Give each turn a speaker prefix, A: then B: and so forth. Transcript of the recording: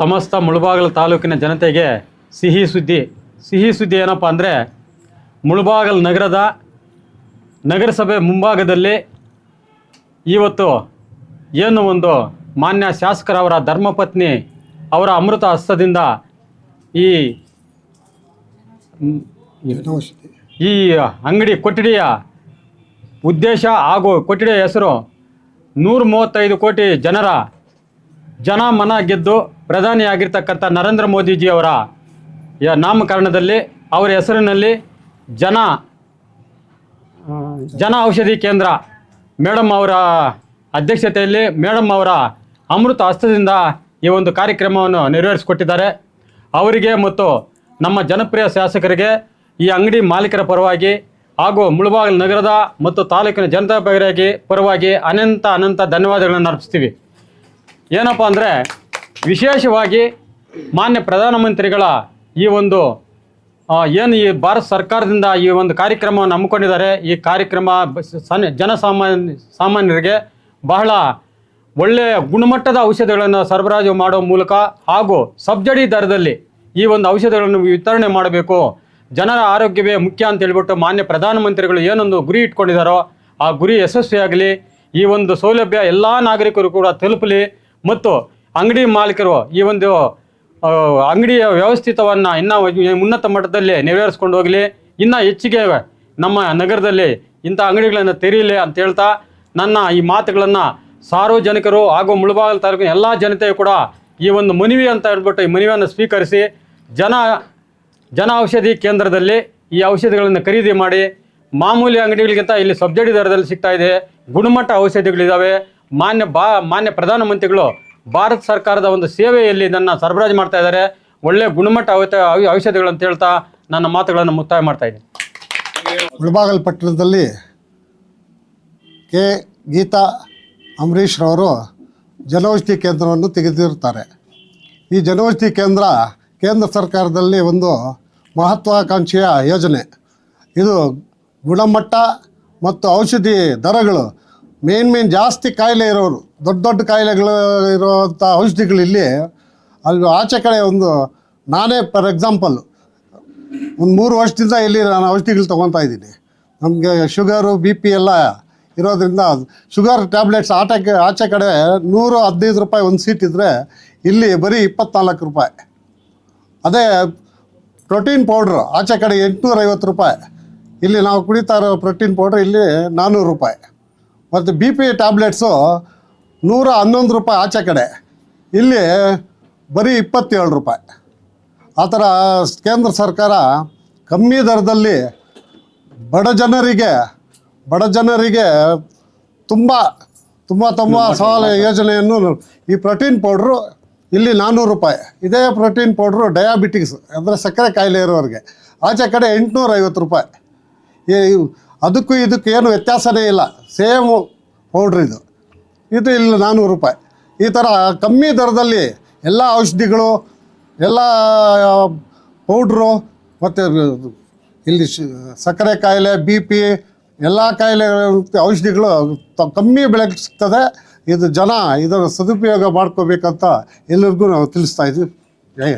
A: ಸಮಸ್ತ ಮುಳಬಾಗಲು ತಾಲೂಕಿನ ಜನತೆಗೆ ಸಿಹಿ ಸುದ್ದಿ. ಸಿಹಿ ಸುದ್ದಿ ಏನಪ್ಪ ಅಂದರೆ, ಮುಳುಬಾಗಿಲು ನಗರದ ನಗರಸಭೆ ಮುಂಭಾಗದಲ್ಲಿ ಇವತ್ತು ಏನು ಒಂದು ಮಾನ್ಯ ಶಾಸಕರವರ ಧರ್ಮಪತ್ನಿ ಅವರ ಅಮೃತ ಹಸ್ತದಿಂದ ಈ ಈ ಅಂಗಡಿ ಕೊಠಡಿಯ ಉದ್ದೇಶ ಹಾಗೂ ಕೊಠಡಿಯ ಹೆಸರು ನೂರ ಮೂವತ್ತೈದು ಕೋಟಿ ಜನರ ಜನ ಮನ ಗೆದ್ದು ಪ್ರಧಾನಿಯಾಗಿರ್ತಕ್ಕಂಥ ನರೇಂದ್ರ ಮೋದಿಜಿಯವರ ನಾಮಕರಣದಲ್ಲಿ ಅವರ ಹೆಸರಿನಲ್ಲಿ ಜನ ಜನ ಔಷಧಿ ಕೇಂದ್ರ ಮೇಡಮ್ ಅವರ ಅಧ್ಯಕ್ಷತೆಯಲ್ಲಿ ಮೇಡಮ್ ಅವರ ಅಮೃತ ಹಸ್ತದಿಂದ ಈ ಒಂದು ಕಾರ್ಯಕ್ರಮವನ್ನು ನೆರವೇರಿಸಿಕೊಟ್ಟಿದ್ದಾರೆ. ಅವರಿಗೆ ಮತ್ತು ನಮ್ಮ ಜನಪ್ರಿಯ ಶಾಸಕರಿಗೆ ಈ ಅಂಗಡಿ ಮಾಲೀಕರ ಪರವಾಗಿ ಹಾಗೂ ಮುಳುಬಾಗಿಲು ನಗರದ ಮತ್ತು ತಾಲೂಕಿನ ಜನತಾ ಪರವಾಗಿ ಪರವಾಗಿ ಅನಂತ ಅನಂತ ಧನ್ಯವಾದಗಳನ್ನು ಅರ್ಪಿಸ್ತೀವಿ. ಏನಪ್ಪ ಅಂದರೆ ವಿಶೇಷವಾಗಿ ಮಾನ್ಯ ಪ್ರಧಾನಮಂತ್ರಿಗಳ ಈ ಒಂದು ಏನು ಈ ಭಾರತ ಸರ್ಕಾರದಿಂದ ಈ ಒಂದು ಕಾರ್ಯಕ್ರಮವನ್ನು ಹಮ್ಮಿಕೊಂಡಿದ್ದಾರೆ, ಈ ಕಾರ್ಯಕ್ರಮ ಸನ್ ಜನಸಾಮಾನ್ಯ, ಸಾಮಾನ್ಯರಿಗೆ ಬಹಳ ಒಳ್ಳೆಯ ಗುಣಮಟ್ಟದ ಔಷಧಿಗಳನ್ನು ಸರಬರಾಜು ಮಾಡೋ ಮೂಲಕ ಹಾಗೂ ಸಬ್ಸಿಡಿ ದರದಲ್ಲಿ ಈ ಒಂದು ಔಷಧಿಗಳನ್ನು ವಿತರಣೆ ಮಾಡಬೇಕು. ಜನರ ಆರೋಗ್ಯವೇ ಮುಖ್ಯ ಅಂತ ಹೇಳಿಬಿಟ್ಟು ಮಾನ್ಯ ಪ್ರಧಾನಮಂತ್ರಿಗಳು ಏನೊಂದು ಗುರಿ ಇಟ್ಕೊಂಡಿದ್ದಾರೋ ಆ ಗುರಿ ಯಶಸ್ವಿಯಾಗಲಿ, ಈ ಒಂದು ಸೌಲಭ್ಯ ಎಲ್ಲ ನಾಗರಿಕರು ಕೂಡ ತಲುಪಲಿ. ಮತ್ತು ಅಂಗಡಿ ಮಾಲೀಕರು ಈ ಒಂದು ಅಂಗಡಿಯ ವ್ಯವಸ್ಥಿತವನ್ನು ಇನ್ನೂ ಉನ್ನತ ಮಟ್ಟದಲ್ಲಿ ನೆರವೇರಿಸ್ಕೊಂಡು ಹೋಗಲಿ. ಇನ್ನೂ ಹೆಚ್ಚಿಗೆ ನಮ್ಮ ನಗರದಲ್ಲಿ ಇಂಥ ಅಂಗಡಿಗಳನ್ನು ತೆರೀಲಿ ಅಂತ ಹೇಳ್ತಾ ನನ್ನ ಈ ಮಾತುಗಳನ್ನು ಸಾರ್ವಜನಿಕರು ಹಾಗೂ ಮುಳುಬಾಗಿಲು ತಾಲೂಕಿನ ಎಲ್ಲ ಜನತೆಯು ಕೂಡ ಈ ಒಂದು ಮನವಿ ಅಂತ ಹೇಳ್ಬಿಟ್ಟು ಈ ಮನವಿಯನ್ನು ಸ್ವೀಕರಿಸಿ ಜನ ಜನ ಔಷಧಿ ಕೇಂದ್ರದಲ್ಲಿ ಈ ಔಷಧಿಗಳನ್ನು ಖರೀದಿ ಮಾಡಿ ಮಾಮೂಲಿ ಅಂಗಡಿಗಳಿಗಿಂತ ಇಲ್ಲಿ ಸಬ್ಸಿಡಿ ದರದಲ್ಲಿ ಸಿಗ್ತಾ ಇದೆ. ಗುಣಮಟ್ಟ ಔಷಧಿಗಳಿದ್ದಾವೆ ಮಾನ್ಯ ಬಾ, ಮಾನ್ಯ ಪ್ರಧಾನಮಂತ್ರಿಗಳು, ಭಾರತ ಸರ್ಕಾರದ ಒಂದು ಸೇವೆಯಲ್ಲಿ ನನ್ನ ಸರಬರಾಜು ಮಾಡ್ತಾ ಇದ್ದಾರೆ. ಒಳ್ಳೆಯ ಗುಣಮಟ್ಟ ಅಂತ ಹೇಳ್ತಾ ನನ್ನ ಮಾತುಗಳನ್ನು ಮುಕ್ತಾಯ ಮಾಡ್ತಾ ಇದ್ದೀನಿ.
B: ಮುಳಬಾಗಲ್ ಪಟ್ಟಣದಲ್ಲಿ ಕೆ. ಗೀತಾ ಅಂಬರೀಷ್ರವರು ಜನೌಷಧಿ ಕೇಂದ್ರವನ್ನು ತೆಗೆದಿರುತ್ತಾರೆ. ಈ ಜನೌಷಧಿ ಕೇಂದ್ರ ಕೇಂದ್ರ ಸರ್ಕಾರದಲ್ಲಿ ಒಂದು ಮಹತ್ವಾಕಾಂಕ್ಷೆಯ ಯೋಜನೆ. ಇದು ಗುಣಮಟ್ಟ ಮತ್ತು ಔಷಧಿ ದರಗಳು ಮೇನ್ ಮೇನ್ ಜಾಸ್ತಿ ಕಾಯಿಲೆ ಇರೋರು, ದೊಡ್ಡ ದೊಡ್ಡ ಕಾಯಿಲೆಗಳು ಇರುವಂಥ ಔಷಧಿಗಳಿಲ್ಲಿ ಅಲ್ಲಿ ಆಚೆ ಕಡೆ ಒಂದು, ನಾನೇ ಫಾರ್ ಎಕ್ಸಾಂಪಲ್ ಒಂದು ಮೂರು ವರ್ಷದಿಂದ ಇಲ್ಲಿ ನಾನು ಔಷಧಿಗಳು ತೊಗೊತಾ ಇದ್ದೀನಿ. ನಮಗೆ ಶುಗರು ಬಿ ಪಿ ಎಲ್ಲ ಇರೋದ್ರಿಂದ ಶುಗರ್ ಟ್ಯಾಬ್ಲೆಟ್ಸ್ ಆಟಕ್ಕೆ ಆಚೆ ಕಡೆ ನೂರು ಹದಿನೈದು ರೂಪಾಯಿ ಒಂದು ಸೀಟ್ ಇದ್ದರೆ ಇಲ್ಲಿ ಬರೀ ಇಪ್ಪತ್ನಾಲ್ಕು ರೂಪಾಯಿ. ಅದೇ ಪ್ರೋಟೀನ್ ಪೌಡ್ರು ಆಚೆ ಕಡೆ ಎಂಟುನೂರೈವತ್ತು ರೂಪಾಯಿ. ಇಲ್ಲಿ ನಾವು ಕುಡಿತಾ ಇರೋ ಪ್ರೋಟೀನ್ ಪೌಡ್ರ್ ಇಲ್ಲಿ ನಾನ್ನೂರು ರೂಪಾಯಿ. ಮತ್ತು ಬಿ ಪಿ ಟ್ಯಾಬ್ಲೆಟ್ಸು ನೂರ ಹನ್ನೊಂದು ರೂಪಾಯಿ ಆಚೆ ಕಡೆ. ಇಲ್ಲಿ ಬರೀ ಇಪ್ಪತ್ತೇಳು ರೂಪಾಯಿ. ಆ ಥರ ಕೇಂದ್ರ ಸರ್ಕಾರ ಕಮ್ಮಿ ದರದಲ್ಲಿ ಬಡ ಜನರಿಗೆ ಬಡ ಜನರಿಗೆ ತುಂಬ ತುಂಬ ತುಂಬ ಸವಾಲ ಯೋಜನೆಯನ್ನು ಈ ಪ್ರೋಟೀನ್ ಪೌಡ್ರು ಇಲ್ಲಿ ನಾನ್ನೂರು ರೂಪಾಯಿ. ಇದೇ ಪ್ರೋಟೀನ್ ಪೌಡ್ರು ಡಯಾಬಿಟಿಕ್ಸ್ ಅಂದರೆ ಸಕ್ಕರೆ ಕಾಯಿಲೆ ಇರೋರಿಗೆ. ಆಚೆ ಕಡೆ ಎಂಟುನೂರ ಐವತ್ತು ರೂಪಾಯಿ. ಈ- ಅದಕ್ಕೂ ಇದಕ್ಕೂ ಏನು ವ್ಯತ್ಯಾಸನೇ ಇಲ್ಲ. ಸೇಮು ಪೌಡ್ರ್ ಇದು. ಇದು ಇಲ್ಲಿ ನಾನ್ನೂರು ರೂಪಾಯಿ. ಈ ಥರ ಕಮ್ಮಿ ದರದಲ್ಲಿ ಎಲ್ಲ ಔಷಧಿಗಳು, ಎಲ್ಲ ಪೌಡ್ರು ಮತ್ತು ಇಲ್ಲಿ ಸಕ್ಕರೆ ಕಾಯಿಲೆ ಬಿ ಪಿ ಎಲ್ಲ ಕಾಯಿಲೆ ಔಷಧಿಗಳು ಕಮ್ಮಿ ಬೆಳಕು ಸಿಗ್ತದೆ. ಇದು ಜನ ಇದನ್ನು ಸದುಪಯೋಗ ಮಾಡ್ಕೋಬೇಕಂತ ಎಲ್ಲರಿಗೂ ನಾವು ತಿಳಿಸ್ತಾ ಇದ್ದೀವಿ ಜಯ.